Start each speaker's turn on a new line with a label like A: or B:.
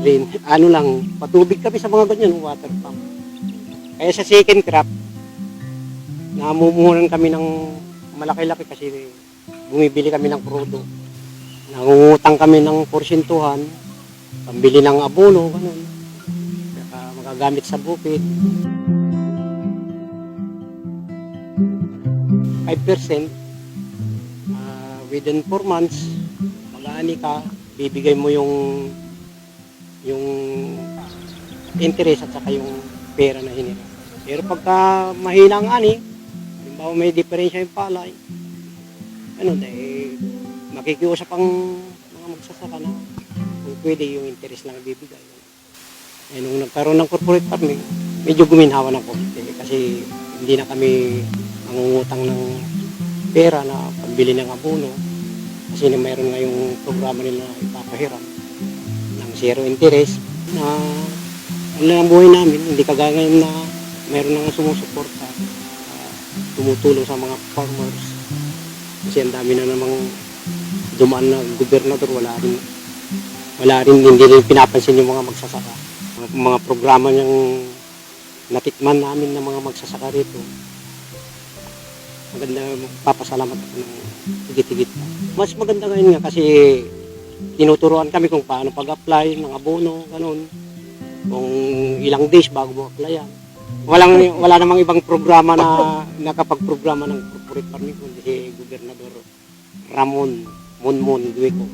A: Rain, ano lang, patubig kami sa mga ganyan, water pump. Kaya sa second crop, namumuhunan kami ng malaki-laki kasi bumibili kami ng krudo. Nangungutang kami ng porsyentuhan, pambili ng abono, ganun. Saka magagamit sa bukid. 5%, ah, within 4 months, mag-aani ka, bibigay mo yung yung interest at saka yung pera na hinira. Pero pagka mahina ang ani, halimbawa may diferensya yung palay, ano dahil makikiusap ang mga magsasaka na kung pwede yung interest lang ibibigay. Eh, nung nagkaroon ng corporate farming, medyo guminhawa ng konti kasi hindi na kami nangungutang ng pera na pambili ng abono kasi na mayroon nga yung programa nila ipapahiram zero interest na ano ang buhay namin, hindi kagaya na mayroon nang sumusuporta ah, tumutulong sa mga farmers. Kasi ang dami na namang dumaan na gobernador wala rin wala rin hindi rin pinapansin yung mga magsasaka. Mga, mga programa niyang natikman namin ng mga magsasaka rito. Maganda papasalamat ako ng higit-higit. Mas maganda ngayon nga kasi tinuturuan kami kung paano pag-apply ng abono, ganun. Kung ilang days bago mo applyan. Walang, wala namang ibang programa na nakapag-programa ng corporate farming kundi si Gobernador Ramon Monmon Dueco.